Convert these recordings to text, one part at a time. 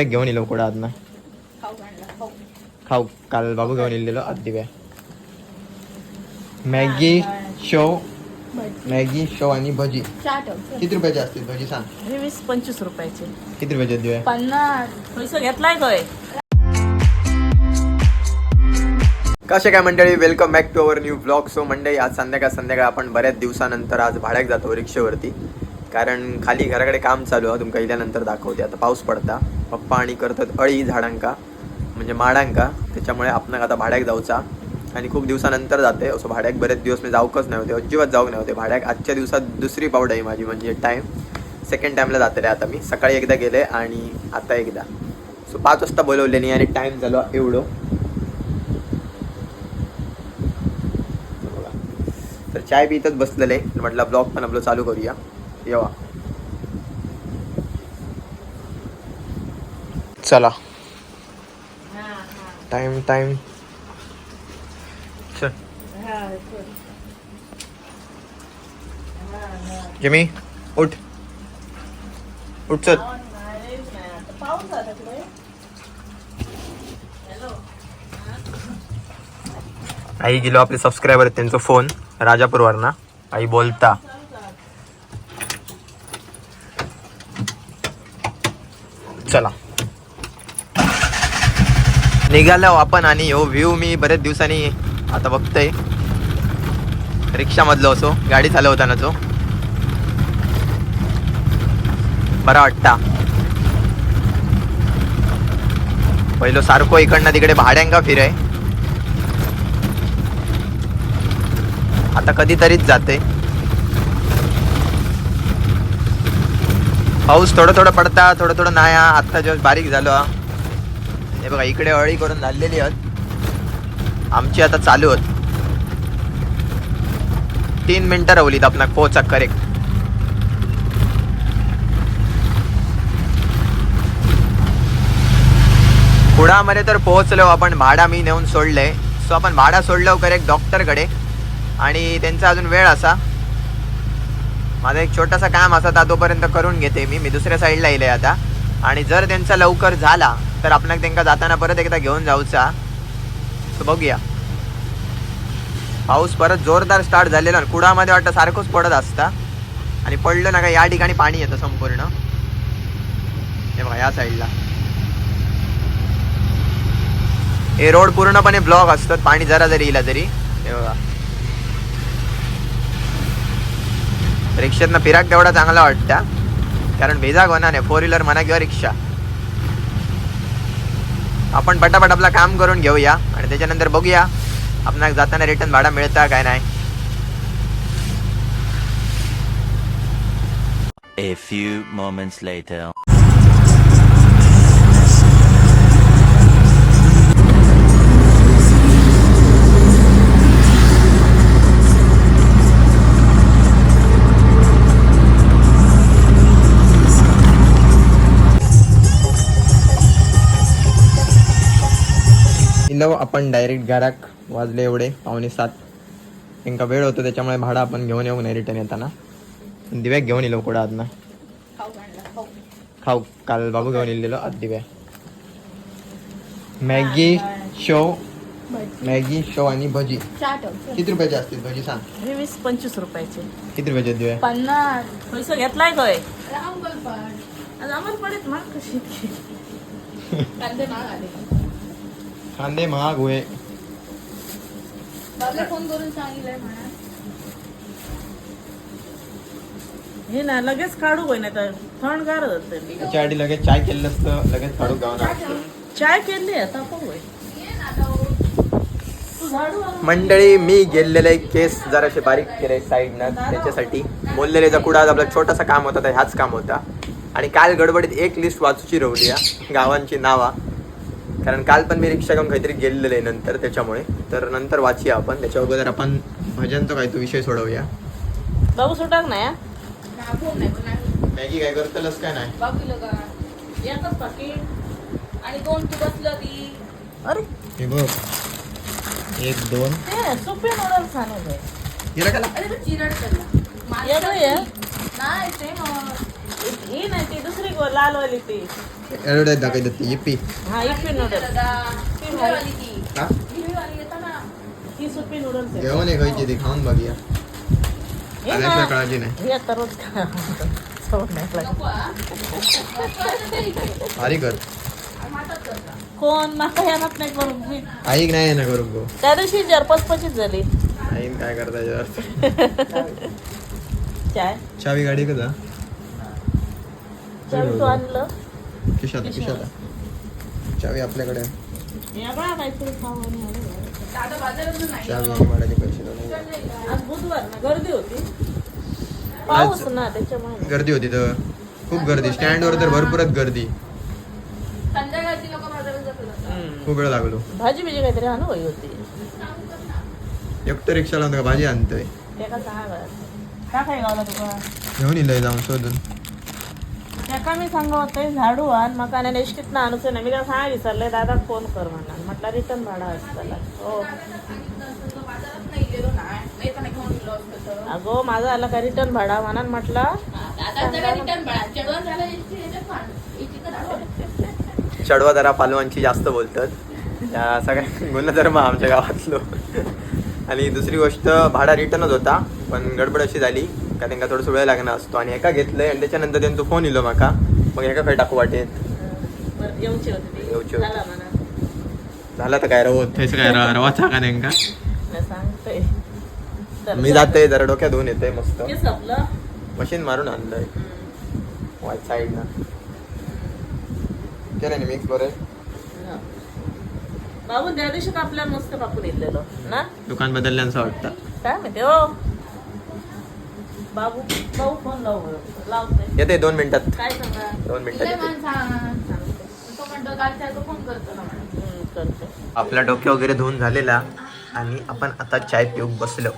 दिव्याक घेऊन येलो कुठं आज ना. खाऊ आणला खाऊ. खाऊ. काल बाबू घेऊन येलेलो आज दिव्या. मॅगी शेव मॅगी शेव आणि भजी. किती रुपयाची असतील भजी सांग? हे वीस पंचवीस रुपयाचे. किती रुपयाची दिव्या? पन्नास. पैसा घेतलाय काय? कसे काय मंडळी? Welcome back to our new blog so मंडळी आज संध्याकाळ संध्याकाळ आपण बऱ्याच दिवसानंतर आज भाड्याक जातो रिक्षेवरती. कारण खाली घराकडे काम चालू आहे. तुमका इल्यानंतर दाखवते. आता पाऊस पडता. पप्पा आणि करतात अळी झाडांका. म्हणजे माडांका. त्याच्यामुळे आपण आता भाड्याक जाऊचा. आणि खूप दिवसानंतर जाते. असं भाड्याक बरेच दिवस मी जाऊकच नाही होते. अजिबात जाऊक नाही होते. भाड्याक आजच्या दिवसात दुसरी पावड आहे माझी. म्हणजे टाईम सेकंड टाईमला जाते रे आता मी. सकाळी एकदा गेले आणि आता एकदा. सो पाच वाजता बोलवलेली आणि टाईम झालो एवढं. तर चाय पितच बसलेले. म्हटलं ब्लॉग पण आपलं चालू करूया. येवा. चला. टाइम टाइम चल. जमी उठ. उठ चल. आई गेलो आपले सबस्क्रायबर आहेत त्यांचा फोन राजापूरवर ना आई बोलता. चला. निघालो आपण आणि हो व्ह्यू मी बरेच दिवसांनी आता बघतोय. रिक्षामधलो असो गाडी चालवताना तो बरा वाटता. पहिलो सारखो इकडनं तिकडे भाड्यांका फिराय. आता कधीतरीच जाते पाऊस थोडं थोडं पडता थोडं थोडं नाही हा. आत्ता जेव्हा बारीक झालो हा. हे बघा इकडे अळी करून झालेली आहेत. आमची आता चालू आहेत तीन मिनटं रवलीत आपण पोचा करेक्ट कुडामध्ये तर पोहोचलो आपण भाडा मी नेऊन सोडलंय सो आपण भाडा सोडलो करेक्ट डॉक्टरकडे आणि त्यांचा अजून वेळ असा. माझा एक छोटासा काम असा तातोपर्यंत करून घेते मी. मी दुसऱ्या साईडला येईल आता. आणि जर त्यांचा लवकर झाला तर आपण त्यांना जाताना परत एकदा घेऊन जाऊचा. तर बघूया. पाऊस परत जोरदार स्टार्ट झालेला कुडामध्ये वाटतं सारखंच पडत असता. आणि पडलं ना का या ठिकाणी पाणी येतं संपूर्ण. हे बघा या साईडला हे रोड पूर्णपणे ब्लॉक असतात पाणी जरा जरी येईल तरी. हे बघा. रिक्षेतनं फिराक तेवढा चांगला वाटता. कारण भेजाग होणार नाही फोर व्हीलर म्हणा किंवा रिक्षा. आपण पटापट आपलं काम करून घेऊया आणि त्याच्यानंतर बघूया आपणाक जाताना रिटर्न भाडा मिळता काय नाही. A few moments later. इलो आपण डायरेक्ट घराक वाजले एवढे पावणे सात. त्यांका वेळ होतो त्याच्यामुळे भाडा आपण घेऊन येऊ नाही रिटर्न येताना. दिव्याक घेऊन येलो कुठं आज ना. खाऊ आणला खाऊ खाऊ काल बाबू घेऊन येलेलो आज दिव्या. मॅगी भजी मॅगी शेव आणि भजी. किती रुपयाची असतील भजी सांग? वीस पंचवीस रुपयाचे. किती रुपयाची दिव्या? पन्नास. पैसा घेतलाय काय आम्हाला पडत मला कशी? कांदे महाग होय बाबा फोन करून सांगितलंय म्हणा. हे ना लगेच काढू होय नाही तर थंडगार होत लगेच चाय केलं असतं लगेच गावना चाय केली आता पण होय. ये ना आता. तू झाडू आण. मंडळी मी गेलेले केस जराशे बारीक केले साईडनं त्याच्यासाठी. बोललेले कुडा आपला छोटासा काम होता तर ह्याच काम होता. आणि काल गडबडीत एक लिस्ट वाचूची रवली या गावांची नावा. कारण काल पण मी रिक्षा घेऊन काहीतरी गेलेलं आहे नंतर त्याच्यामुळे. तर नंतर वाचूया आपण. त्याच्या अगोदर आपण भजनचा काही तो विषय सोडवूया. बाबू सुटाक नाही हा? ना. मॅगी काय करतलच काय नाही? बाबू लोक एकच पाकिट आणि दोन तू बसलं ती. अरे. हे बघ. एक दोन. ते सुपी नूडल्स आणत आहे हिला का अरे तो चिरड चालला येतो ये नाही ते मग ही नाही ती दुसरी गो लालवाली ती. ॲडव्हर्टाईज दाखवतात ती इपी हा इप्पी हा? सुपी नूडल्स आहे. जेवण आहे खायची ती खाऊन बघूया हे काळजी नाही. हे आता रोज खा. सवय नाही लागत. नको. नको तरी ते. भारी कर. कोण? माका येणार नाही करून. मी आईक नाही ना करू गो. त्या दिवशी झाली. आईन काय करता याच्यावर चाय? चावी गाडी कदा चावी तू आणलं. चावी आपल्याकडे. चावी पैसे. आज बुधवार ना गर्दी होती. पाऊस ना त्याच्यामुळे. गर्दी होती तर. खूप गर्दी. स्टँडवर तर भरपूरच गर्दी. संध्याकाळची लोक बाजारात जातात खूप वेळ लागलो. भाजी बिजी काहीतरी आणू बाई होती. एकटं रिक्षाला का? भाजी आणतोय. घेऊन येईल जाऊन शोधून. त्याका मी सांगा होते झाडू आण. मका आणि एसटीत ना आणूच नाही मी त्याला सांगा विसरले दादा फोन कर म्हणा म्हटलं रिटर्न भाडा असताना हो. नाही नाही नाही. अगो माझा आला का रिटर्न भाडा? म्हणा म्हटलं. चढवा जरा पालवांची जास्त बोलतात. त्या सगळ्या गुन्हेधर्म आमच्या गावातलो. आणि दुसरी गोष्ट भाडा रिटर्नच होता पण गडबड अशी झाली. का त्यांना थोडंसं वेळ लागणार असतो. आणि एका घेतलंय आणि त्याच्यानंतर त्यांचा फोन येलो माका. मग एका खंय टाकू वाटेत? होती. झाला तर काय रवत? थंयच काय रवाचा का नेमका? मी जाते जरा डोक्यात धुवून येते मस्त. हे मशीन मारून आणलंय. वाईट साईड ना केलं नाही मिक्स बरं. हा. बाबू त्या दिवशी का आपल्याला मस्त कापून येतलेलो ना? दुकान बदलल्याचं वाटतं. काय माहिती हो. बाबू भाऊ फोन लावू बरं. लावते. येते दोन मिनिटात. काय सांगा? दोन मिनिटात तिला येते. तो म्हणतो कालच्या तो फोन करतो ना म्हणून. हम्म, करते. आपला डोके वगैरे धुवून झालेला आणि आपण आता चाय पिऊन बसलो.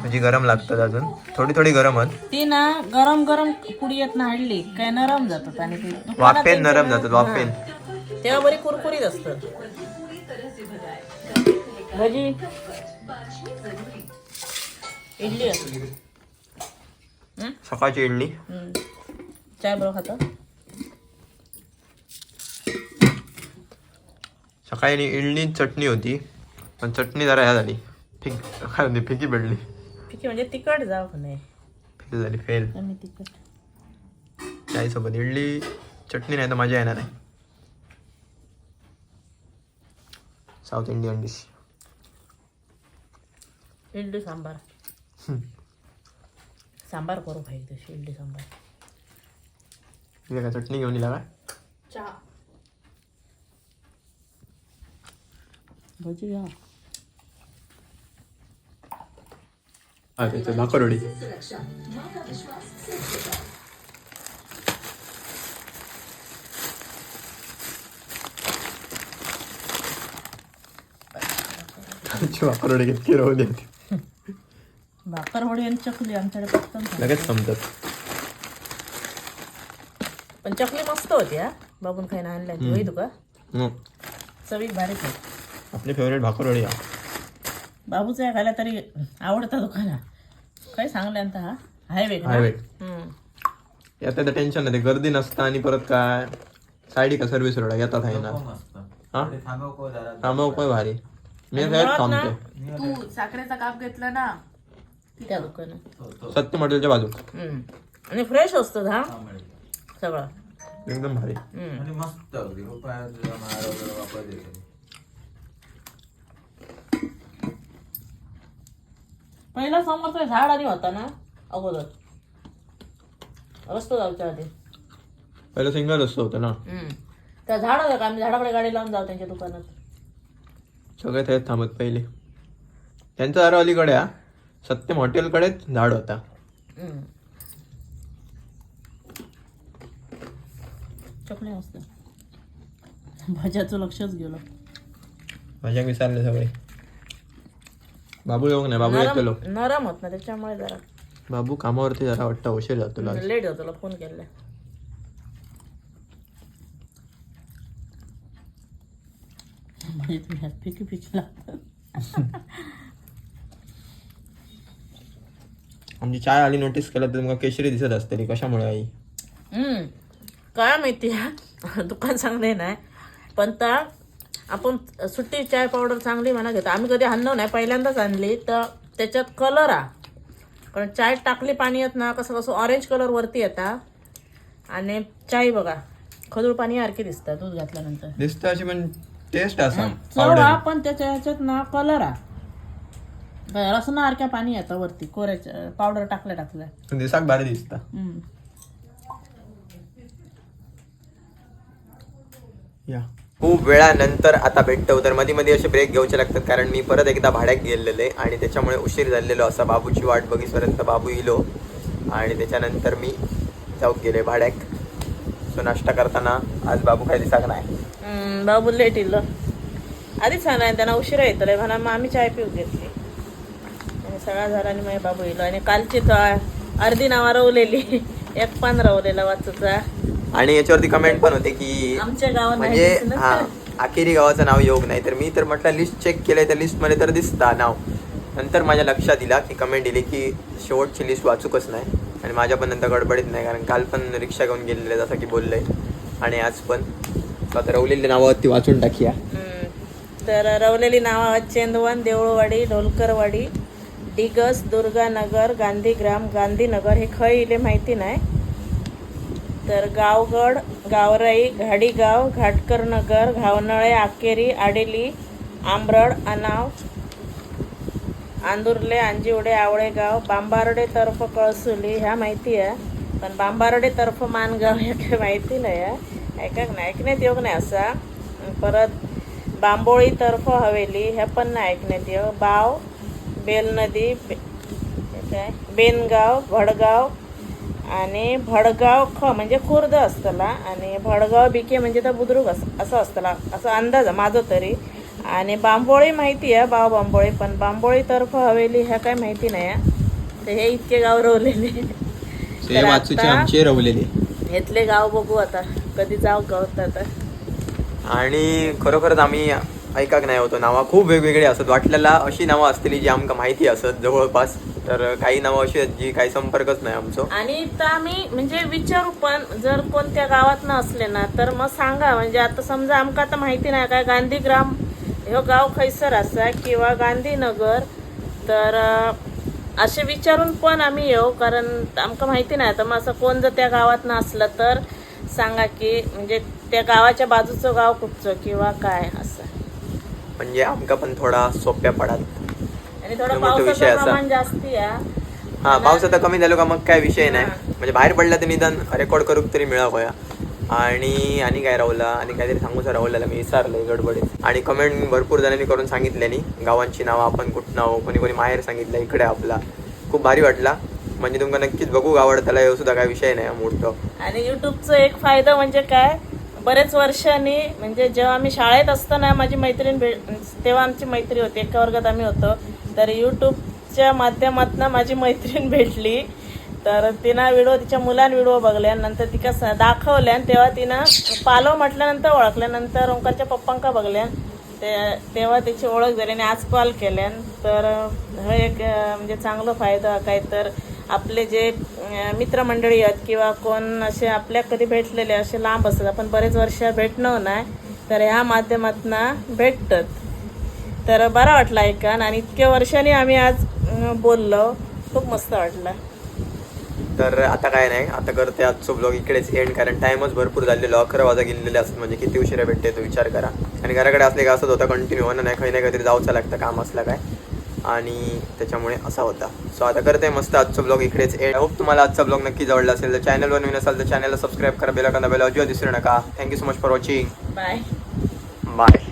म्हणजे गरम लागतात अजून. थोडी थोडी गरमच ती ना गरम गरम कुडियत ना हडली काय नरम जातात आणि ते. दुकानात वाफेन नरम जातात वाफेन. हा. तेव्हा बरी कुरकुरीत असत भजी. इडली? सकाळची इडली. चाय बरोबर खाता. सकाळी इडली चटणी होती. पण चटणी जरा ह्या झाली. फिक काय म्हणते? फिकी पडली. आहे म्हणजे तिखट जाऊ का नाही? फेल झाली फेल. तिखट. चायसोबत इडली चटणी नाही तर मजा येणार नाही. South Indian dish. Idli sambar. Sambar करू भाई तशी इडली सांबार. काय चटणी घेऊन येला काय चहा. भजी घ्या हा त्याचं भाकरवडी. भाकरवडी कितकी राहू देत भाकर वडी आणि चकली आमच्याकडे पटकन झाली. लगेच संपतात पण चकली मस्त होती हा. बाबून खायला आणल्या होई तुका हम्म. चवीक भारीच आहे. आपली फेवरेट भाकरवडी हा बाबूचं या खायला तरी आवडता दुकाना काय सांगले आता हा? Highway highway. यात तर टेन्शन नाही ते गर्दी नसतं आणि परत काय? साईड का सर्व्हिस रोड येतात आहे ना? हा? थांबव काय भारी. मी काय थांबते. तू साखरेचा काप घेतला ना त्या दुकानात. सत्य हॉटेलच्या बाजू हम्म. आणि फ्रेश असतो हा सगळं. एकदम भारी. हम्म. आणि मस्त अगदी. पहिला समोरचा झाड आणि होता ना अगोदर. रस्तो जाऊच्या आधी. पहिलं सिंगल रस्ता होतं ना. हम्म. त्या झाड का आम्ही झाडाकडे गाडी लावून जाऊ त्यांच्या दुकानात. सगळे ते थांबत पहिले. त्यांचं जरा अलीकडे हा. सत्यम हॉटेलकडेच झाड होता. भाज्याचं लक्षच गेलं. माझ्या विचारले सगळे. बाबू येऊ नाही? बाबू येतलो नरम नरम होत ना त्याच्यामुळे जरा. बाबू कामावरती जरा वाटतं उशीर जातो. लेट होतो तुला फोन केला म्हणजे तुम्ही ह्यात फिकी फिकी लागतात आमची चाय आली नोटीस केलं तर तुमका केशरी दिसत असतली कशामुळे आई? हम्म. काय माहिती हा दुकान चांगले नाही पण तर आपण सुट्टी चाय पावडर चांगली म्हणा घेतो. आम्ही कधी आणलो नाही. पहिल्यांदाच आणली. तर त्याच्यात कलर आ. कारण चाय टाकली पाणी येत ना कसं कसं ऑरेंज कलर वरती येता. आणि चाय बघा खजूळ पाणी सारखी दिसतं दूध घातल्यानंतर. दिसतं अशी पण टेस्ट असा चव हा पण त्याच्या ह्याच्यात ना कलर आ. रसनासारख्या पाणी येतं वरती कोऱ्याच्या पावडर टाकल्या टाकल्या. दिसाक भारी दिसता. हम्म. या. खूप वेळानंतर आता भेटतो. तर मध्ये मध्ये असे ब्रेक घ्यायचे लागतात कारण मी परत एकदा भाड्यात गेलेले आणि त्याच्यामुळे उशीर झालेलो. असा बाबूची वाट बघीसपर्यंत बाबू इलो आणि त्याच्यानंतर मी जाऊक गेले भाड्याक सो नाश्ता करताना आज बाबू काय दिसाक नाही. हम्म, बाबू लेट इल्लो आधीच सांगा त्यांना उशिरा येतले म्हणा मग आम्ही चाय पिऊ घेतली. सगळा झाला आणि मग बाबू येलो आणि कालची अर्धी नावा रवलेली. एक पान रवलेला वाचूचा. आणि याच्यावरती कमेंट पण होते की आमच्या गावात म्हणजे. हा अखेरी गावाचं नाव योग नाही. तर मी तर म्हटलं लिस्ट चेक केलंय त्या लिस्टमध्ये तर दिसता नाव. नंतर माझ्या लक्षात दिला की कमेंट दिली की शेवटची लिस्ट वाचूकच नाही. आणि माझ्या पण नंतर गडबडीत नाही कारण काल पण रिक्षा घेऊन गेलेले जसं की बोललंय आणि आज पण. आता रवलेली नावं ती वाचून टाकूया. तर रवलेली नावं चेंदवन देऊळवाडी ढोलकरवाडी डिगस दुर्गानगर गांधीग्राम गांधीनगर हे खय इले माहिती नाही तर गावगड गावराई घाडीगाव घाटकरनगर घावनळे आकेरी आडेली आंबरड अनाव आंदुर्ले आंजिवडे आवळेगाव बांबारडे तर्फ कळसुली ह्या माहिती आहे. पण बांबारडे तर्फ मानगाव ह्या काही माहिती नाही आहे. ऐकाक नाही? ऐकण्यात योग नाही असा. परत बांबोळी तर्फ हवेली ह्या पण नाही ऐकण्यात येऊ बाव बेलनदी बे हे काय? बेनगाव भडगाव आणि भडगाव ख म्हणजे खुर्द असतला आणि भडगाव बिके म्हणजे तर बुद्रुक अस असं असतला. असा अंदाज आहे माझं तरी. आणि बांबोळी माहिती आहे बाव बांबोळी पण बांबोळी तर्फ हवेली ह्या काय माहिती नाही आहे. तर हे इतके गाव रवलेले. इथले गाव बघू आता. कधी जाऊ गावत आता? आणि खरोखरच आम्ही ऐकाक नाही होतो. नावं खूप वेगवेगळी असत वाटलेला अशी नावं असतील जी आमका माहिती असत. जवळपास तर काही नावं अशी आहेत जी काही संपर्कच नाही आमचो. आणि तर आम्ही म्हणजे विचारू पण जर कोणत्या गावात न असले ना तर मग सांगा. म्हणजे आता समजा आमका आता माहिती नाही काय गांधीग्राम ह्यो गाव खैसर असा किंवा गांधीनगर तर असे विचारून पण आम्ही येऊ. कारण आमका माहिती नाही. तर मग असं कोण जर त्या गावात असलं तर सांगा की म्हणजे त्या गावाच्या बाजूचं गाव कुठचं किंवा काय असं. म्हणजे आमका पण थोडा सोप्या पडात आणि थोडं मोठा विषय पावसाचं असा. प्रमाण जास्ती आहे. हा पाऊस आता कमी झालो का मग काय विषय नाही. हा. म्हणजे बाहेर पडला तर निदान रेकॉर्ड करूक तरी मिळावया. आणि आणि काय राहुला आणि काहीतरी सांगूच राहुल्याला मी विचारलंय गडबडीत. आणि कमेंट भरपूर जणांनी करून सांगितल्यानी गावांची नावं आपण कुठं नाव कोणी कोणी माहेर सांगितलं इकडे आपला. खूप भारी वाटला. म्हणजे तुमका नक्कीच बघू आवडताला येऊ सुद्धा काय विषय नाही मोठं. आणि युट्यूबचा एक फायदा म्हणजे काय? बरेच वर्षांनी म्हणजे जेव्हा आम्ही शाळेत असताना माझी मैत्रीण भेट तेव्हा आमची मैत्री होती एका वर्गात आम्ही होतो. तर यूट्यूबच्या माध्यमातून माझी मैत्रीण भेटली. तर तिनं व्हिडिओ तिच्या मुलांना व्हिडिओ बघल्या नंतर तिका स- दाखवल्या तेव्हा तिनं पालव म्हटल्यानंतर ओळखल्यानंतर ओंकारच्या पप्पांका बघल्या. ते तेव्हा त्याची ओळख झाली आणि आज कॉल केल्यान तर हे एक म्हणजे चांगला फायदा काय तर. आपले जे मित्रमंडळी आहेत किंवा कोण असे आपल्या कधी भेटलेले असे लांब असतात आपण बरेच वर्ष भेटणं नाही तर ह्या माध्यमातून भेटतात. तर बरा वाटला ऐकन आणि इतक्या वर्षांनी आम्ही आज बोललो. खूप मस्त वाटला. तर आता काय नाही आता करते आजचं ब्लॉग इकडेच एंड कारण टाइमच भरपूर झालेलो अकरा वाजा गेलेले असतात म्हणजे किती उशिरा भेटते तो विचार करा. आणि घराकडे असले का असंच होता कंटिन्यू होणं नाही काही नाही काहीतरी जाऊचं लागतं काम असलं काय. आणि त्याच्यामुळे असा होता. सो आता करते मस्त आजचं ब्लॉग इकडेच. एंड होप तुम्हाला आजचा ब्लॉग नक्की आवडला असेल. तर चॅनलवर नवीन असाल तर चॅनलला सबस्क्राईब करा बेला बेला अजिबात विसरू नका. Thank you so much for watching bye bye